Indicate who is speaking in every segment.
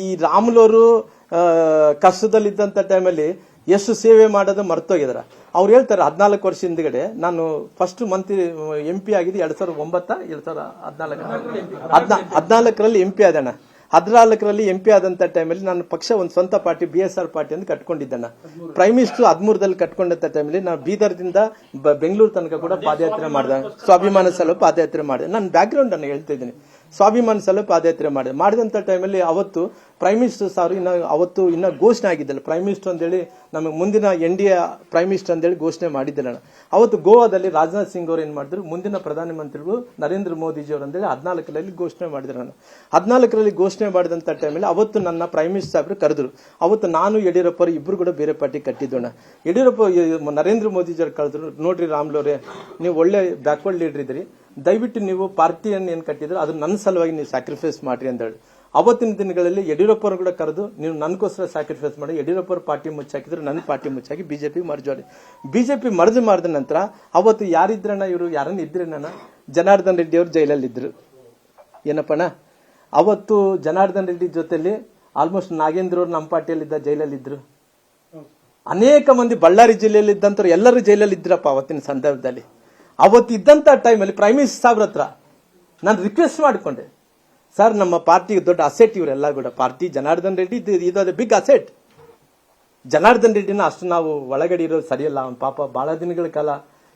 Speaker 1: ಈ ರಾಮುಲವರು ಕಷ್ಟದಲ್ಲಿದ್ದಂಥ ಟೈಮಲ್ಲಿ ಎಷ್ಟು ಸೇವೆ ಮಾಡೋದು ಮರ್ತೋಗಿದಾರ. ಅವ್ರು ಹೇಳ್ತಾರೆ ಹದಿನಾಲ್ಕು ವರ್ಷ ಹಿಂದ್ಗಡೆ ನಾನು ಫಸ್ಟ್ ಮಂತ್ರಿ ಎಂ ಪಿ ಆಗಿದ್ದು ಎರಡ್ ಸಾವಿರದ ಒಂಬತ್ತ, ಎರಡ್ ಸಾವಿರದ ಹದಿನಾಲ್ಕು ಹದಿನಾಲ್ಕರಲ್ಲಿ ಎಂ ಪಿ ಆದಣ್ಣ. ಹದಿನಾಲ್ಕರಲ್ಲಿ ಎಂ ಪಿ ಆದಂತ ಟೈಮಲ್ಲಿ ನಾನು ಪಕ್ಷ ಒಂದು ಸ್ವಂತ party B S R party ಅಂತ ಕಟ್ಕೊಂಡಿದ್ದಣ್ಣ. ಪ್ರೈಮ್ ಮಿನಿಸ್ಟರ್ ಹದಿಮೂರದಲ್ಲಿ ಕಟ್ಕೊಂಡಂತ ಟೈಮಲ್ಲಿ ನಾನು ಬೀದರ್ದಿಂದ ಬೆಂಗಳೂರು ತನಕ ಕೂಡ ಪಾದಯಾತ್ರೆ ಮಾಡಿದೆ. ಸ್ವಾಭಿಮಾನ ಸಲ ಪಾದಯಾತ್ರೆ ಮಾಡಿದೆ. ನನ್ನ ಬ್ಯಾಕ್ ಗ್ರೌಂಡ್ ಅನ್ನು ಹೇಳ್ತಾ ಇದ್ದೀನಿ. ಸ್ವಾಭಿಮಾನ ಸಲ ಪಾದಯಾತ್ರೆ ಮಾಡಿದೆ. ಮಾಡಿದಂಥ ಟೈಮಲ್ಲಿ ಅವತ್ತು ಪ್ರೈಮ್ ಮಿನಿಸ್ಟರ್ ಸಾರು ಇನ್ನು ಅವತ್ತು ಇನ್ನ ಘೋಷಣೆ ಆಗಿದ್ದಲ್ಲ. ಪ್ರೈಮ್ ಮಿನಿಸ್ಟರ್ ಅಂತೇಳಿ ನಮಗೆ ಮುಂದಿನ N D A prime minister ಅಂತೇಳಿ ಘೋಷಣೆ ಮಾಡಿದ್ದಿಲ್ಲ ಅವತ್ತು ಗೋವಾದಲ್ಲಿ ರಾಜನಾಥ್ ಸಿಂಗ್ ಅವರು ಏನು ಮಾಡಿದ್ರು? ಮುಂದಿನ ಪ್ರಧಾನಮಂತ್ರಿಗಳು ನರೇಂದ್ರ ಮೋದಿಜಿಯವರು ಅಂತೇಳಿ ಹದಿನಾಲ್ಕರಲ್ಲಿ ಘೋಷಣೆ ಮಾಡಿದ್ರು ನಾನು. ಹದಿನಾಲ್ಕರಲ್ಲಿ ಘೋಷಣೆ ಮಾಡಿದಂಥ ಟೈಮಲ್ಲಿ ಅವತ್ತು ನನ್ನ ಪ್ರೈಮ್ ಮಿನಿಸ್ಟರ್ ಸಾಹೇಬರು ಕರೆದ್ರು. ಅವತ್ತು ನಾನು ಯಡಿಯೂರಪ್ಪ ಇಬ್ಬರು ಕೂಡ ಬೇರೆ ಪಾರ್ಟಿ ಕಟ್ಟಿದ್ದೋಣ ಯಡಿಯೂರಪ್ಪ ನರೇಂದ್ರ ಮೋದಿಜಿಯವರು ಕರೆದ್ರು. ನೋಡ್ರಿ ರಾಮ್ಲೋರೆ ನೀವು ಒಳ್ಳೆ ಬ್ಯಾಕ್ವರ್ಡ್ ಲೀಡರ್ ಇದ್ರಿ ದಯವಿಟ್ಟು ನೀವು ಪಾರ್ಟಿಯನ್ನು ಏನು ಕಟ್ಟಿದ್ರು ಅದು ನನ್ನ ಸಲುವಾಗಿ ನೀವು ಸ್ಯಾಕ್ರಿಫೈಸ್ ಮಾಡ್ರಿ ಅಂತ ಹೇಳಿ ಅವತ್ತಿನ ದಿನಗಳಲ್ಲಿ ಯಡಿಯೂರಪ್ಪರು ಕೂಡ ಕರೆದು ನೀವು ನನಗೋಸ್ಕರ ಸ್ಯಾಕ್ರಿಫೈಸ್ ಮಾಡಿ ಯಡಿಯೂರಪ್ಪ ಪಾರ್ಟಿ ಮುಚ್ಚಾಕಿದ್ರು ನನ್ನ ಪಾರ್ಟಿ ಮುಚ್ಚಾಕಿ ಬಿಜೆಪಿ ಮರ್ಜ್ ಮಾಡಿ ಬಿಜೆಪಿ ಮರ್ಜ್ ಮಾಡಿದ ನಂತರ ಅವತ್ತು ಯಾರಿದ್ರಣ್ಣ ಇವರು ಯಾರನ್ನ ಇದ್ರೇನ ಜನಾರ್ದನ್ ರೆಡ್ಡಿ ಅವರು ಜೈಲಲ್ಲಿ ಇದ್ರು. ಏನಪ್ಪಣ್ಣ ಅವತ್ತು ಜನಾರ್ದನ್ ರೆಡ್ಡಿ ಜೊತೆಯಲ್ಲಿ ಆಲ್ಮೋಸ್ಟ್ ನಾಗೇಂದ್ರ ಅವರು ನಮ್ಮ ಪಾರ್ಟಿಯಲ್ಲಿದ್ದ ಜೈಲಲ್ಲಿ ಇದ್ರು. ಅನೇಕ ಮಂದಿ ಬಳ್ಳಾರಿ ಜಿಲ್ಲೆಯಲ್ಲಿ ಇದ್ದಂಥವ್ರು ಎಲ್ಲರೂ ಜೈಲಲ್ಲಿ ಇದ್ರಪ್ಪ ಅವತ್ತಿನ ಸಂದರ್ಭದಲ್ಲಿ. ಅವತ್ತು ಇದ್ದಂತ ಟೈಮಲ್ಲಿ ಪ್ರೈಮ್ ಮಿನಿಸ್ಟರ್ ಸಾಹೇಬ್ರ ಹತ್ರ ನಾನು ರಿಕ್ವೆಸ್ಟ್ ಮಾಡಿಕೊಂಡೆ. ಸರ್ ನಮ್ಮ ಪಾರ್ಟಿಗೆ ದೊಡ್ಡ ಅಸೆಟ್ ಇವರೆಲ್ಲ ಕೂಡ. ಪಾರ್ಟಿ ಜನಾರ್ದನ್ ರೆಡ್ಡಿ ಇದು- ಬಿಗ್ ಅಸೆಟ್ ಜನಾರ್ದನ್ ರೆಡ್ಡಿನ ಅಷ್ಟು ನಾವು ಒಳಗಡೆ ಇರೋದು ಸರಿಯಲ್ಲ. ಅವನ ಪಾಪ ಬಹಳ ದಿನಗಳ ಕಾಲ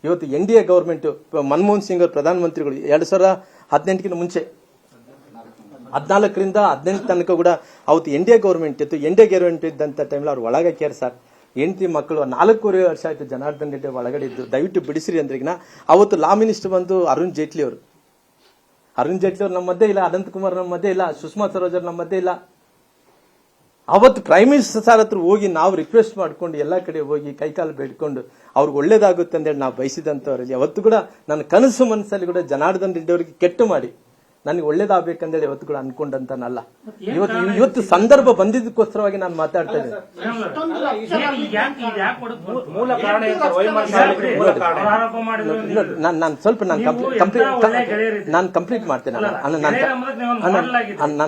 Speaker 1: ಇವತ್ತು N D A government Manmohan Singh ಅವರು ಪ್ರಧಾನಮಂತ್ರಿಗಳು ಎರಡು ಸಾವಿರದ ಹದಿನೆಂಟಕ್ಕಿಂತ ಮುಂಚೆ. ಹದಿನಾಲ್ಕರಿಂದ ಹದಿನೆಂಟು ತನಕ ಕೂಡ ಅವತ್ತು ಎನ್ ಡಿ ಎ ಗೌರ್ಮೆಂಟ್ ಇತ್ತು. ಎನ್ ಡಿ ಎ ಗೌರ್ಮೆಂಟ್ ಇದ್ದಂಥ ಟೈಮಲ್ಲಿ ಅವ್ರು ಒಳಗೆ ಕೇರ್ ಸರ್ ಹೆಂಡತಿ ಮಕ್ಕಳು ನಾಲ್ಕೂವರೆ ವರ್ಷ ಆಯಿತು ಜನಾರ್ದನ್ ರೆಡ್ಡಿ ಒಳಗಡೆ ಇದ್ದು, ದಯವಿಟ್ಟು ಬಿಡಿಸ್ರಿ ಅಂದ್ರಿಗಿನ ಅವತ್ತು ಲಾ ಮಿನಿಸ್ಟರ್ ಬಂದು ಅರುಣ್ ಜೇಟ್ಲಿ ಅವರು. ಅರುಣ್ ಜೇಟ್ಲಿ ಅವ್ರು ನಮ್ಮ ಮಧ್ಯೆ ಇಲ್ಲ, ಅನಂತ್ ಕುಮಾರ್ ನಮ್ಮ ಮಧ್ಯೆ ಇಲ್ಲ, ಸುಷ್ಮಾ ಸ್ವರಾಜ್ ನಮ್ಮ ಮಧ್ಯೆ ಇಲ್ಲ. ಅವತ್ತು ಪ್ರೈಮ್ ಮಿನಿಸ್ಟರ್ ಸರ್ ಹತ್ರ ಹೋಗಿ ನಾವು ರಿಕ್ವೆಸ್ಟ್ ಮಾಡ್ಕೊಂಡು ಎಲ್ಲ ಕಡೆ ಹೋಗಿ ಕೈಕಾಲು ಬೇಡ್ಕೊಂಡು ಅವ್ರಿಗೆ ಒಳ್ಳೇದಾಗುತ್ತೆ ಅಂತೇಳಿ ನಾವು ಬಯಸಿದಂಥವ್ರಲ್ಲಿ ಅವತ್ತು ಕೂಡ ನನ್ನ ಕನಸು ಮನಸ್ಸಲ್ಲಿ ಕೂಡ ಜನಾರ್ದನ್ ರೆಡ್ಡಿ ಅವರಿಗೆ ಕೆಟ್ಟು ಮಾಡಿ. ನನಗೆ ಒಳ್ಳೇದಾಗಬೇಕಂದೇಳಿ ಇವತ್ತು ಕೂಡ ಅನ್ಕೊಂಡಂತನಲ್ಲ ಇವತ್ತು ಇವತ್ತು ಸಂದರ್ಭ ಬಂದಿದ್ದಕ್ಕೋಸ್ಕರವಾಗಿ ನಾನು ಮಾತಾಡ್ತಾ ಇದ್ದೇನೆ. ನಾನ್ ನಾನು ಸ್ವಲ್ಪ ನಾನು ಕಂಪ್ಲೀಟ್ ನಾನು ಕಂಪ್ಲೀಟ್ ಮಾಡ್ತೇನೆ ನಾನು.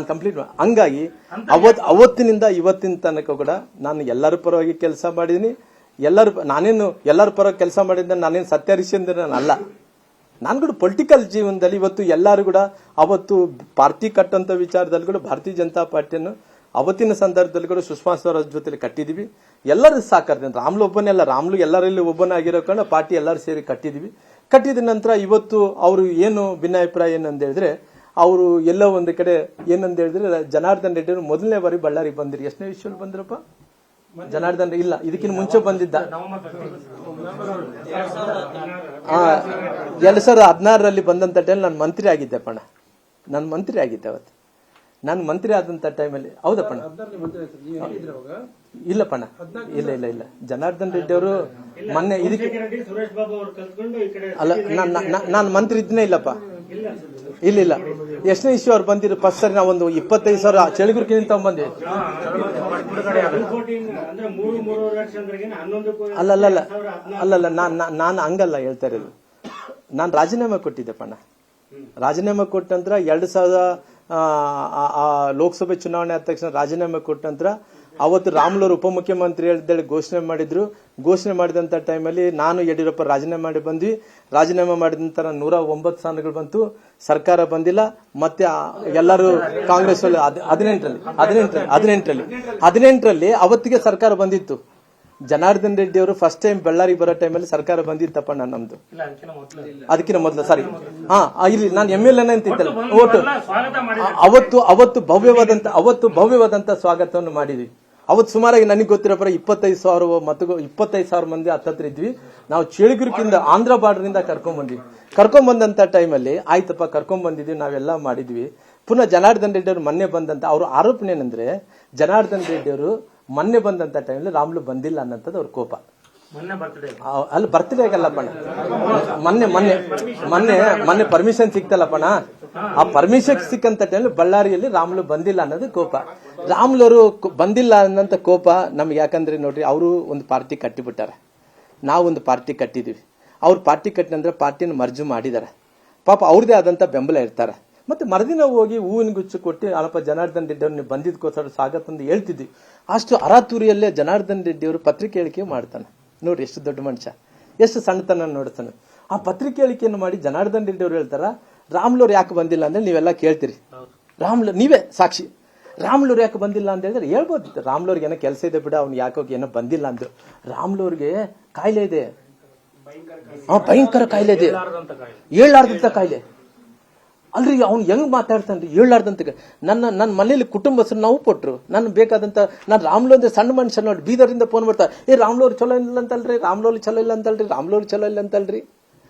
Speaker 1: ಕಂಪ್ಲೀಟ್ ಹಂಗಾಗಿ ಅವತ್ ಅವತ್ತಿನಿಂದ ಇವತ್ತಿನ ತನಕ ಕೂಡ ನಾನು ಎಲ್ಲರ ಪರವಾಗಿ ಕೆಲಸ ಮಾಡಿದೀನಿ ಎಲ್ಲರ ನಾನೇನು ಎಲ್ಲರ ಪರ ಕೆಲಸ ಮಾಡಿದ್ದ ನಾನೇನು ಸತ್ಯ ನಾನು ಅಲ್ಲ ನಾನು ಕೂಡ ಪೊಲಿಟಿಕಲ್ ಜೀವನದಲ್ಲಿ ಇವತ್ತು ಎಲ್ಲರೂ ಕೂಡ ಅವತ್ತು ಪಾರ್ಟಿ ಕಟ್ಟಂತ ವಿಚಾರದಲ್ಲಿ ಕೂಡ ಭಾರತೀಯ ಜನತಾ ಪಾರ್ಟಿಯನ್ನು ಅವತ್ತಿನ ಸಂದರ್ಭದಲ್ಲಿ ಕೂಡ ಸುಷ್ಮಾ ಸ್ವರಾಜ್ ಜೊತೆಲಿ ಕಟ್ಟಿದೀವಿ. ಎಲ್ಲರೂ ಸಾಕಾರ್ತೀನಿ ರಾಮ್ಲು ಒಬ್ಬನೇ ರಾಮ್ಲು ಎಲ್ಲರಲ್ಲಿ ಒಬ್ಬನಾಗಿರೋ ಕಾರಣ ಪಾರ್ಟಿ ಎಲ್ಲರೂ ಸೇರಿ ಕಟ್ಟಿದೀವಿ. ಕಟ್ಟಿದ ನಂತರ ಇವತ್ತು ಅವರು ಏನು ಭಿನ್ನಾಭಿಪ್ರಾಯ ಏನಂತ ಹೇಳಿದ್ರೆ, ಅವರು ಎಲ್ಲೋ ಒಂದು ಕಡೆ ಏನಂತ ಹೇಳಿದ್ರೆ, ಜನಾರ್ದನ್ ರೆಡ್ಡಿ ಮೊದಲನೇ ಬಾರಿ ಬಳ್ಳಾರಿಗೆ ಬಂದಿರಿ. ಎಷ್ಟನೇ ವಿಷಯದಲ್ಲಿ ಬಂದ್ರಪ್ಪ? ಜನಾರ್ದನ್ ಇಲ್ಲ ಇದಕ್ಕಿಂತ ಮುಂಚೆ ಬಂದಿದ್ದ. ಆ, ಎರಡ್ ಸಾವಿರದ ಹದಿನಾರರಲ್ಲಿ ಬಂದಂತ ಟೈಮ್ ನಾನು ಮಂತ್ರಿ ಆಗಿದ್ದೆ ಪಣ. ನಾನು ಮಂತ್ರಿ ಆಗಿದ್ದೆ ಅವತ್ತು. ನಾನು ಮಂತ್ರಿ ಆದಂತ ಟೈಮಲ್ಲಿ ಹೌದಪ್ಪಣ ಇಲ್ಲ ಪಣ. ಇಲ್ಲ ಇಲ್ಲ ಇಲ್ಲ. ಜನಾರ್ದನ್ ರೆಡ್ಡಿ ಅವರು ಮೊನ್ನೆ ಇದಕ್ಕೆ ಅಲ್ಲ ನಾನು ಮಂತ್ರಿ ಇದ್ನೇ ಇಲ್ಲಪ್ಪ. ಇಲ್ಲ ಇಲ್ಲ ಎಷ್ಟನೇ ಇಶ್ಯೂ ಅವ್ರು ಬಂದಿರು ಫಸ್ಟ್ ಸರಿ ನಾವೊಂದು ಇಪ್ಪತ್ತೈದು ಸಾವಿರ ಚಳಿಗುರ್ಕಿನಿಂದ ತಗೊಂಡ್ಬಂದ್ವಿ ಅಲ್ಲಲ್ಲ, ನಾನು ನಾನು ಹಂಗಲ್ಲ ಹೇಳ್ತಾ ಇರೋದು. ನಾನು ರಾಜೀನಾಮೆ ಕೊಟ್ಟಿದ್ದೆ ಪಣ್ಣ ರಾಜೀನಾಮೆ ಕೊಟ್ಟ ನಂತರ ಎರಡು ಸಾವಿರದ ಲೋಕಸಭೆ ಚುನಾವಣೆ ಆದ ತಕ್ಷಣ ರಾಜೀನಾಮೆ ಕೊಟ್ಟ ನಂತರ ಅವತ್ತು ರಾಮುಲವರು ಉಪಮುಖ್ಯಮಂತ್ರಿ ಹೇಳ್ದೇಳಿ ಘೋಷಣೆ ಮಾಡಿದ್ರು. ಘೋಷಣೆ ಮಾಡಿದಂತ ಟೈಮಲ್ಲಿ ನಾನು ಯಡಿಯೂರಪ್ಪ ರಾಜೀನಾಮೆ ಮಾಡಿ ಬಂದ್ವಿ. ರಾಜೀನಾಮೆ ಮಾಡಿದ ನಂತರ ನೂರ ಒಂಬತ್ತು ಸ್ಥಾನಗಳು ಬಂತು. ಸರ್ಕಾರ ಬಂದಿಲ್ಲ. ಮತ್ತೆ ಎಲ್ಲರೂ ಕಾಂಗ್ರೆಸ್ ಅಲ್ಲಿ ಹದ್- ಹದಿನೆಂಟರಲ್ಲಿ ಹದಿನೆಂಟರಲ್ಲಿ ಹದಿನೆಂಟರಲ್ಲಿ ಹದಿನೆಂಟರಲ್ಲಿ ಅವತ್ತಿಗೆ ಸರ್ಕಾರ ಬಂದಿತ್ತು. ಜನಾರ್ದನ್ ರೆಡ್ಡಿ ಅವರು ಫಸ್ಟ್ ಟೈಮ್ ಬಳ್ಳಾರಿಗೆ ಬರೋ ಟೈಮಲ್ಲಿ ಸರ್ಕಾರ ಬಂದಿತ್ತಪ್ಪ ನಾನು ನಮ್ದು.
Speaker 2: ಅದಕ್ಕಿಂತ ಮೊದಲು
Speaker 1: ಸಾರಿ ಹಾ ಇಲ್ಲಿ ನಾನು ಎಂ ಎಲ್ ಎನ್ ಅಂತಿದ್ದಲ್ಲ ಓಟು ಅವತ್ತು ಅವತ್ತು ಭವ್ಯವಾದಂತ ಅವತ್ತು ಭವ್ಯವಾದಂತ ಸ್ವಾಗತವನ್ನು ಮಾಡಿದ್ವಿ. ಅವತ್ತು ಸುಮಾರಾಗಿ ನನಗೆ ಗೊತ್ತಿರೋ ಪರ ಇಪ್ಪತ್ತೈದು ಸಾವಿರ ಮತ್ತು ಇಪ್ಪತ್ತೈದು ಸಾವಿರ ಮಂದಿ ಹತ್ತತ್ರ ಇದ್ವಿ. ನಾವು ಚೇಳಿಗುರುಕಿಂದ ಆಂಧ್ರ ಬಾರ್ಡರ್ ಇಂದ ಕರ್ಕೊಂಡ್ ಬಂದ್ವಿ. ಕರ್ಕೊಂಡ್ ಬಂದಂತ ಟೈಮಲ್ಲಿ ಆಯ್ತಪ್ಪ, ಕರ್ಕೊಂಡ್ ಬಂದಿದ್ವಿ, ನಾವೆಲ್ಲ ಮಾಡಿದ್ವಿ. ಪುನಃ ಜನಾರ್ದನ್ ರೆಡ್ಡಿ ಅವರು ಮೊನ್ನೆ ಬಂದಂತ, ಅವ್ರ ಆರೋಪಣೆ ಏನಂದ್ರೆ ಜನಾರ್ದನ್ ರೆಡ್ಡಿ ಅವರು ಮೊನ್ನೆ ಬಂದಂತ ಟೈಮಲ್ಲಿ ರಾಮ್ಲು ಬಂದಿಲ್ಲ ಅನ್ನೋಂಥದ್ದು ಅವ್ರ ಕೋಪ. ಅಲ್ಲಿ ಬರ್ತ್ಡೇ ಆಗಲ್ಲಪ್ಪಣ್ಣ ಮೊನ್ನೆ ಮೊನ್ನೆ ಮೊನ್ನೆ ಮೊನ್ನೆ ಪರ್ಮಿಷನ್ ಸಿಕ್ತಲ್ಲಪ್ಪಣ ಆ ಪರ್ಮಿಷನ್ ಸಿಕ್ಕಂತ ಟೈಮ್ ಬಳ್ಳಾರಿಯಲ್ಲಿ ರಾಮ್ಲು ಬಂದಿಲ್ಲ ಅನ್ನೋದು ಕೋಪ. ರಾಮುಲವರು ಬಂದಿಲ್ಲ ಅನ್ನೋಂಥ ಕೋಪ ನಮ್ಗೆ ಯಾಕಂದ್ರೆ ನೋಡ್ರಿ, ಅವರು ಒಂದು ಪಾರ್ಟಿ ಕಟ್ಟಿಬಿಟ್ಟಾರೆ. ನಾವು ಒಂದು ಪಾರ್ಟಿ ಕಟ್ಟಿದೀವಿ. ಅವ್ರು ಪಾರ್ಟಿ ಕಟ್ಟಿನಂದ್ರೆ ಪಾರ್ಟಿನ ಮರ್ಜು ಮಾಡಿದ್ದಾರೆ ಪಾಪ ಅವ್ರದೇ ಆದಂತ ಬೆಂಬಲ ಇರ್ತಾರೆ. ಮತ್ತೆ ಮರದಿನ ಹೋಗಿ ಹೂವಿನ ಗುಚ್ಚು ಕೊಟ್ಟು ಅಲ್ಪ ಜನಾರ್ದನ್ ರೆಡ್ಡಿ ಅವ್ರನ್ನ ಬಂದಿದ್ಕೋಸ್ಕರ ಸ್ವಾಗತ ಅಂತ ಹೇಳ್ತಿದ್ವಿ. ಅಷ್ಟು ಅರಾತುರಿಯಲ್ಲೇ ಜನಾರ್ದನ್ ರೆಡ್ಡಿ ಅವರು ಪತ್ರಿಕೆ ಹೇಳಿಕೆ ಮಾಡ್ತಾನೆ. ನೋಡ್ರಿ ಎಷ್ಟು ದೊಡ್ಡ ಮನುಷ್ಯ. ಎಷ್ಟು ಸಣ್ಣತನ ನೋಡ್ತಾನೆ. ಆ ಪತ್ರಿಕೆ ಹೇಳಿಕೆಯನ್ನು ಮಾಡಿ ಜನಾರ್ದನ್ ರೆಡ್ಡಿ ಅವರು ಹೇಳ್ತಾರ ರಾಮ್ಲೂರ್ ಯಾಕೆ ಬಂದಿಲ್ಲ ಅಂದ್ರೆ ನೀವೆಲ್ಲ ಕೇಳ್ತೀರಿ. ರಾಮ್ಲ ನೀವೇ ಸಾಕ್ಷಿ. ರಾಮ್ಲೂರ್ ಯಾಕೆ ಬಂದಿಲ್ಲ ಅಂತ ಹೇಳಿದ್ರೆ ಹೇಳ್ಬೋದು. ರಾಮ್ಲೂರ್ಗೆ ಏನೋ ಕೆಲಸ ಇದೆ ಬಿಡ ಅವ್ನು ಯಾಕೋ ಏನೋ ಬಂದಿಲ್ಲ ಅಂದ್ರು. ರಾಮ್ಲೂರ್ಗೆ ಕಾಯಿಲೆ ಇದೆ. ಭಯಂಕರ ಕಾಯಿಲೆ. ಇದೆ.
Speaker 2: ಹೇಳಲಾರ್ದಂತ ಕಾಯಿಲೆ.
Speaker 1: ಅಲ್ರಿ, ಅವ್ನು ಹೆಂಗ್ ಮಾತಾಡ್ತಾನ್ರಿ ಹೇಳಾರ್ದಂತ ನನ್ನ ನನ್ನ ಮನೇಲಿ ಕುಟುಂಬಸ್ಥರು ನಾವು ಕೊಟ್ರು. ನನ್ ಬೇಕಾದಂತ, ನಾನು ರಾಮ್ಲೋ ಅಂದ್ರೆ ಸಣ್ಣ ಮನುಷ್ಯ ನೋಡಿ ಬೀದರಿಂದ ಫೋನ್ ಮಾಡ್ತಾ ಏ, ರಾಮ್ಲೋರ್ ಚಲೋ ಇಲ್ಲ ಅಂತಲ್ರಿ, ರಾಮ್ಲೋರ್ ಚಲೋ ಇಲ್ಲ ಅಂತಲ್ರಿ, ರಾಮ್ಲೋರ್ ಚಲೋ ಇಲ್ಲ ಅಂತಲ್ರಿ.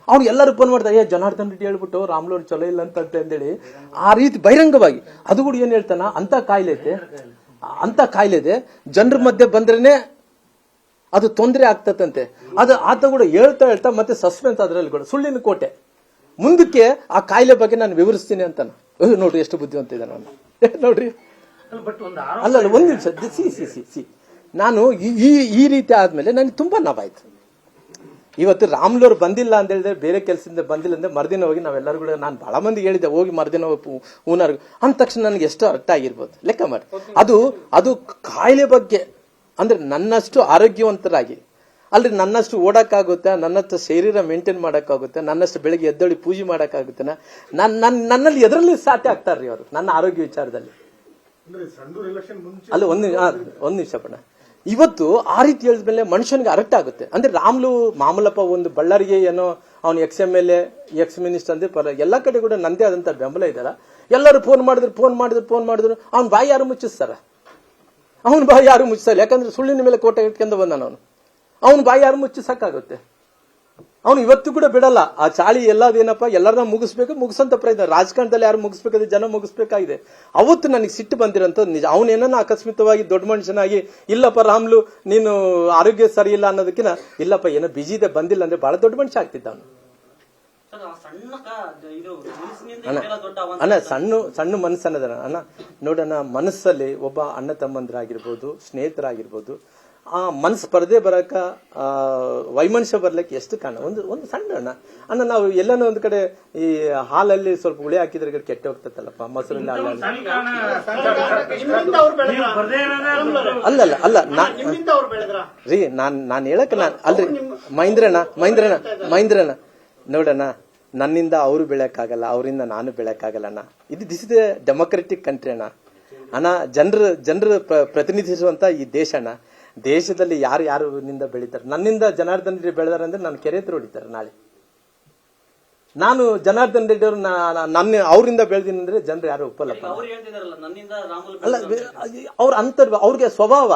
Speaker 1: ಅವ್ನು ಎಲ್ಲರೂ ಫೋನ್ ಮಾಡ್ತಾರೆ ಏ, ಜನಾರ್ದನ್ ರೆಡ್ಡಿ ಹೇಳ್ಬಿಟ್ಟು ರಾಮ್ಲೋರ್ ಚಲೋ ಇಲ್ಲ ಅಂತ ಅಂತೇಳಿ ಆ ರೀತಿ ಬಹಿರಂಗವಾಗಿ, ಅದು ಕೂಡ ಏನ್ ಹೇಳ್ತಾನ, ಅಂತ ಕಾಯಿಲೆ ಐತೆ ಅಂತ ಕಾಯಿಲೆ ಇದೆ, ಜನರ ಮಧ್ಯೆ ಬಂದ್ರೇನೆ ಅದು ತೊಂದರೆ ಆಗ್ತದಂತೆ. ಅದು ಆತ ಕೂಡ ಹೇಳ್ತಾ ಹೇಳ್ತಾ ಮತ್ತೆ ಸಸ್ಪೆನ್ಸ್ ಅದರಲ್ಲಿ ಕೂಡ, ಸುಳ್ಳಿನ ಕೋಟೆ. ಮುಂದಕ್ಕೆ ಆ ಕಾಯಿಲೆ ಬಗ್ಗೆ ನಾನು ವಿವರಿಸ್ತೀನಿ ಅಂತ ನೋಡ್ರಿ ಎಷ್ಟು ಬುದ್ಧಿವಂತ ಇದ್ದಾನೆ ಅವನು. ನೋಡ್ರಿ. ಅಲ್ಲ ಅಲ್ಲ ಒಂದ್ ನಿಮಿಷ. See see see see. ನಾನು ಈ- ಈ ಈ ರೀತಿ ಆದ್ಮೇಲೆ ನನಗೆ ತುಂಬಾ ನಾವಾಯ್ತು. ಇವತ್ತು ರಾಮ್ಲೂರ್ ಬಂದಿಲ್ಲ ಅಂತ ಹೇಳಿದ್ರೆ ಬೇರೆ ಕೆಲಸದಿಂದ ಬಂದಿಲ್ಲ ಅಂದ್ರೆ ಮರ್ದಿನ ಹೋಗಿ ನಾವೆಲ್ಲರೂ ಕೂಡ ನಾನು ಬಹಳ ಮಂದಿ ಹೇಳಿದ್ದೆ ಹೋಗಿ ಮರ್ದಿನ ಊನರ್ ಅಂದ ತಕ್ಷಣ ನನಗೆ ಎಷ್ಟು ಅರ್ಥ ಆಗಿರ್ಬೋದು. ಲೆಕ್ಕ ಮಾಡಿ. ಅದು ಅದು ಕಾಯಿಲೆ ಬಗ್ಗೆ ಅಂದ್ರೆ ನನ್ನಷ್ಟು ಆರೋಗ್ಯವಂತರಾಗಿ ಅಲ್ರಿ ನನ್ನಷ್ಟು ಓಡಕ್ಕಾಗುತ್ತೆ ನನ್ನಷ್ಟು ಶರೀರ ಮೇಂಟೈನ್ ಮಾಡಕ್ಕಾಗುತ್ತೆ ನನ್ನಷ್ಟು ಬೆಳಿಗ್ಗೆ ಎದ್ದೊಳಿ ಪೂಜೆ ಮಾಡಕ್ಕಾಗುತ್ತೆ ನನ್ನ ನನ್ನ ನನ್ನಲ್ಲಿ ಎದರಲ್ಲಿ ಸಾಧ್ಯ ಆಗ್ತಾರ್ರಿ ಅವರು ನನ್ನ ಆರೋಗ್ಯ ವಿಚಾರದಲ್ಲಿ. ಅಲ್ಲ ಒಂದ್ ನಿಮಿಷ ಒಂದ್ ನಿಮಿಷ ಪಣ ಇವತ್ತು ಆ ರೀತಿ ಹೇಳಿದ್ಮೇಲೆ ಮನುಷ್ಯನಿಗೆ ಅರೆಕ್ಟ್ ಆಗುತ್ತೆ. ಅಂದ್ರೆ ರಾಮ್ಲು ಮಾಮೂಲಪ್ಪ ಒಂದು ಬಳ್ಳಾರಿಗೆ ಏನೋ ಅವ್ನು ex M L A ex minister ಅಂದ್ರೆ ಪರ ಎಲ್ಲ ಕಡೆ ಕೂಡ ನಂದೇ ಆದಂತ ಬೆಂಬಲ ಇದಾರ ಎಲ್ಲರೂ ಫೋನ್ ಮಾಡಿದ್ರು ಫೋನ್ ಮಾಡಿದ್ರು ಫೋನ್ ಮಾಡಿದ್ರು. ಅವ್ನ ಬಾಯಿ ಯಾರು ಮುಚ್ಚಿಸ್ತಾರ? ಅವ್ನ ಬಾಯಿ ಯಾರು ಮುಚ್ಚಿಸಲ್ಲ ಯಾಕಂದ್ರೆ ಸುಳ್ಳಿನ ಮೇಲೆ ಕೋಟೆ ಇಟ್ಕೊಂಡು ಬಂದಾನ ಅವನು. ಅವನ ಬಾಯಿ ಯಾರು ಮುಚ್ಚಿಸಕ್ಕಾಗುತ್ತೆ ಅವನು ಇವತ್ತು ಕೂಡ ಬಿಡಲ್ಲ. ಆ ಚಾಳಿ ಎಲ್ಲದೇನಪ್ಪ ಎಲ್ಲರನ್ನ ಮುಗಿಸ್ಬೇಕು ಮುಗಿಸಂತ ಪ್ರಯತ್ನ. ರಾಜಕಾರಣದಲ್ಲಿ ಯಾರು ಮುಗಿಸ್ಬೇಕಾದ್ರೆ ಜನ ಮುಗಿಸ್ಬೇಕಾಗಿದೆ. ಅವತ್ತು ನನಗೆ ಸಿಟ್ಟು ಬಂದಿರೋಂಥ ನಿಜ. ಅವನೇನ ಅಕಸ್ಮಿತವಾಗಿ ದೊಡ್ಡ ಮನುಷ್ಯನಾಗಿ ಇಲ್ಲಪ್ಪ ರಾಮ್ಲು ನೀನು ಆರೋಗ್ಯ ಸರಿ ಇಲ್ಲ ಅನ್ನೋದಕ್ಕಿಂತ ಇಲ್ಲಪ್ಪ ಏನೋ ಬಿಜಿ ಇದೆ ಬಂದಿಲ್ಲ ಅಂದ್ರೆ ಬಹಳ ದೊಡ್ಡ ಮನುಷ್ಯ ಆಗ್ತಿದ್ದ ಅವನು. ಅಣ್ಣ ಸಣ್ಣ ಸಣ್ಣ ಮನಸ್ಸು ಅನ್ನೋದನ್ನ ಅಣ್ಣ ನೋಡೋಣ ಮನಸ್ಸಲ್ಲಿ ಒಬ್ಬ ಅಣ್ಣ ತಮ್ಮಂದ್ರಾಗಿರ್ಬೋದು ಸ್ನೇಹಿತರಾಗಿರ್ಬೋದು ಆ ಮನಸ್ಸು ಪರದೆ ಬರಕ ಆ ವೈಮನುಷ್ಯ ಬರ್ಲಿಕ್ಕೆ ಎಷ್ಟು ಕಾರಣ? ಒಂದು ಒಂದು ಸಣ್ಣ ಅಣ್ಣ. ಅಣ್ಣ ನಾವು ಎಲ್ಲಾನು ಒಂದು ಕಡೆ ಈ ಹಾಲಲ್ಲಿ ಸ್ವಲ್ಪ ಹುಳಿ ಹಾಕಿದ್ರೆ ಕೆಟ್ಟ ಹೋಗ್ತತ್ತಲ್ಲಪ್ಪ ಮೊಸರಲ್ಲಿ
Speaker 2: ಅಲ್ಲಲ್ಲ.
Speaker 1: ಅಲ್ಲ ಅಲ್ಲ ಅಲ್ಲ ನಾ
Speaker 2: ನಿಮ್ಮಿಂದ ಅವ್ರು ಬೆಳೆದ್ರ?
Speaker 1: ರೀ ನಾನ್ ನಾನ್ ಹೇಳಕ್ ನಾನ್ ಅಲ್ರಿ ಮಹೇಂದ್ರಣ್ಣ ಮಹೇಂದ್ರಣ್ಣ ಮಹೇಂದ್ರಣ್ಣ ನೋಡಣ್ಣ ನನ್ನಿಂದ ಅವರು ಬೆಳೆಯಕ್ಕಾಗಲ್ಲ ಅವರಿಂದ ನಾನು ಬೆಳೆಯಕ್ಕಾಗಲ್ಲ ಅಣ್ಣ. ಇದು ದಿಸ್ ಇಸ್ ಡೆಮೊಕ್ರೆಟಿಕ್ ಕಂಟ್ರಿ ಅಣ್ಣ. ಅಣ್ಣ ಜನರ ಜನರು ಪ್ರತಿನಿಧಿಸುವಂತ ಈ ದೇಶ ಅಣ್ಣ. ದೇಶದಲ್ಲಿ ಯಾರು ಯಾರು ನಿಂದ ಬೆಳಿತಾರೆ? ನನ್ನಿಂದ ಜನಾರ್ದನ್ ರೆಡ್ಡಿ ಬೆಳೆದಾರೆ ಅಂದ್ರೆ ನಾನು ಕೆರೆ ಹತ್ರ ಹೊಡಿತಾರೆ ನಾಳೆ. ನಾನು ಜನಾರ್ದನ್ ರೆಡ್ಡಿ ಅವರು ನನ್ನ ಅವರಿಂದ ಬೆಳೆದೀನಿ ಅಂದ್ರೆ ಜನರು ಯಾರು ಒಪ್ಪಲ್ಲಪ್ಪ ಅಲ್ಲ ಅವ್ರ ಅಂತರ್ ಅವ್ರಿಗೆ ಸ್ವಭಾವ.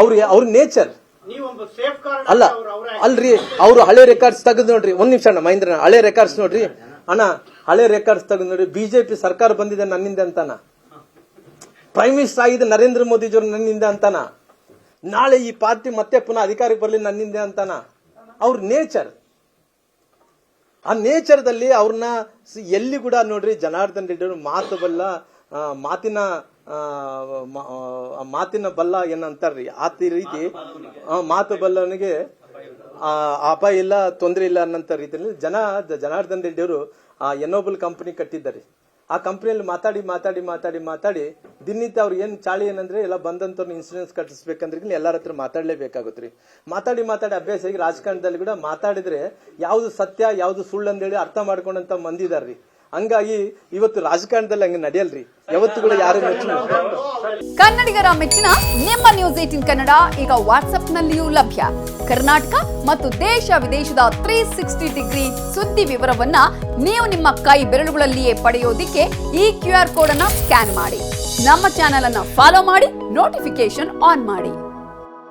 Speaker 1: ಅವ್ರಿಗೆ ಅವ್ರ ನೇಚರ್. ಅಲ್ಲ ಅಲ್ರಿ ಅವ್ರು ಹಳೆ ರೆಕಾರ್ಡ್ಸ್ ತೆಗೆದು ನೋಡ್ರಿ. ಒಂದ್ ನಿಮಿಷ ಅಣ್ಣ ಮಹೇಂದ್ರ ಹಳೆ ರೆಕಾರ್ಡ್ಸ್ ನೋಡ್ರಿ. ಅಣ್ಣ ಹಳೆ ರೆಕಾರ್ಡ್ಸ್ ತೆಗೆದು ನೋಡ್ರಿ. ಬಿಜೆಪಿ ಸರ್ಕಾರ ಬಂದಿದೆ ನನ್ನಿಂದ ಅಂತಾನ. ಪ್ರೈಮ್ ಮಿನಿಸ್ಟರ್ ಆಗಿದೆ ನರೇಂದ್ರ ಮೋದಿಜಿಯವರು ನನ್ನಿಂದ ಅಂತಾನ. ನಾಳೆ ಈ ಪಾರ್ಟಿ ಮತ್ತೆ ಪುನಃ ಅಧಿಕಾರಕ್ಕೆ ಬರಲಿ ನನ್ನಿಂದ ಅಂತಾನ? ಅವ್ರ ನೇಚರ್ ಆ ನೇಚರ್ದಲ್ಲಿ ಅವ್ರನ್ನ ಎಲ್ಲಿ ಕೂಡ ನೋಡ್ರಿ ಜನಾರ್ದನ್ ರೆಡ್ಡಿ ಮಾತು ಬಲ್ಲ ಮಾತಿನ ಮಾತಿನ ಬಲ್ಲ ಏನಂತಾರ್ರಿ? ಆ ರೀತಿ ಮಾತು ಬಲ್ಲನಿಗೆ ಆ, ಅಪಾಯ ಇಲ್ಲ ತೊಂದರೆ ಇಲ್ಲ ಅನ್ನಂತ ರೀತಿಯಲ್ಲಿ ಜನ ಜನಾರ್ದನ್ ರೆಡ್ಡಿ ಅವರು ಆ ಎನೋಬಲ್ ಕಂಪನಿ ಕಟ್ಟಿದ್ದಾರೆ. ಆ ಕಂಪನಿಯಲ್ಲಿ ಮಾತಾಡಿ ಮಾತಾಡಿ ಮಾತಾಡಿ ಮಾತಾಡಿ ದಿನನಿತ್ಯ ಅವ್ರು ಏನು ಚಾಳಿ ಏನಂದ್ರೆ ಎಲ್ಲ ಬಂದಂತವ್ರನ್ನ ಇನ್ಸೂರೆನ್ಸ್ ಕಟ್ಟಿಸ್ಬೇಕಂದ್ರೆ ಎಲ್ಲರ ಹತ್ರ ಮಾತಾಡ್ಲೇಬೇಕಾಗುತ್ತೆ ಮಾತಾಡಿ ಮಾತಾಡಿ ಅಭ್ಯಾಸ ಆಗಿ ರಾಜಕಾರಣದಲ್ಲಿ ಕೂಡ ಮಾತಾಡಿದ್ರೆ ಯಾವ್ದು ಸತ್ಯ, ಯಾವ್ದು ಸುಳ್ಳು ಅಂತೇಳಿ ಅರ್ಥ ಮಾಡ್ಕೊಂಡಂತ ಮಂದಿ ಇದಾರ್ರಿ. ಹಂಗಾಗಿ ಇವತ್ತು ರಾಜಕಾರಣದಲ್ಲಿ ಹಂಗೆ ನಡೆಯಲ್ರಿ. ಯಾವತ್ತು ಕೂಡ ಯಾರು ಮೆಚ್ಚಿನ
Speaker 3: ಕನ್ನಡಿಗರ ಮೆಚ್ಚಿನ ನಿಮ್ಮ ನ್ಯೂಸ್ ಏಟಿನ್ ಕನ್ನಡ ಈಗ ವಾಟ್ಸ್ಆಪ್ನಲ್ಲಿಯೂ ಲಭ್ಯ. ಕರ್ನಾಟಕ ಮತ್ತು ದೇಶ ವಿದೇಶದ ತ್ರೀ ಸಿಕ್ಸ್ಟಿ ಡಿಗ್ರಿ ಸುದ್ದಿ ವಿವರವನ್ನ ನೀವು ನಿಮ್ಮ ಕೈ ಬೆರಳುಗಳಲ್ಲಿಯೇ ಪಡೆಯೋದಿಕ್ಕೆ ಈ ಕ್ಯೂ ಆರ್ ಕೋಡ್ ಅನ್ನ ಸ್ಕ್ಯಾನ್ ಮಾಡಿ. ನಮ್ಮ ಚಾನೆಲ್ ಅನ್ನ ಫಾಲೋ ಮಾಡಿ ನೋಟಿಫಿಕೇಶನ್ ಆನ್ ಮಾಡಿ.